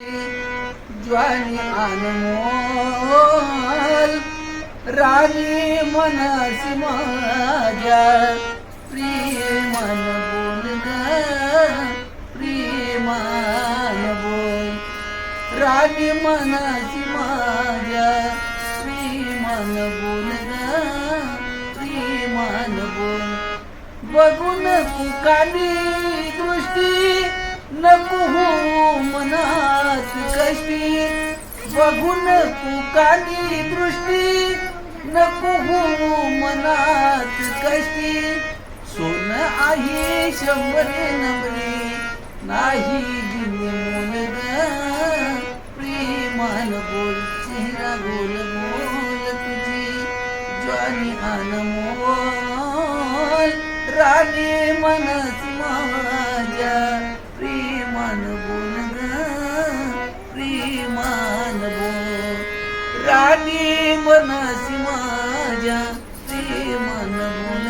ज्वानी अनमोल राणी मनसी माझ्या प्रेमान बोल ग प्रेमान बोल. राणी मनसी माझ्या प्रेमान बोल ग प्रेमान बोल. बघून कुकानी दृष्टी नको हो मना मनात कष्टी बघून कुकानी दृष्टी. नको हो मनात कष्टी. सोन आहे शंभरे नंबरे नाही दिली प्रेमान बोल चेहरा गोल बोल तुझी. ज्वानी अनमोल राणी मनस मा राणी मनसी माझ्या ते मन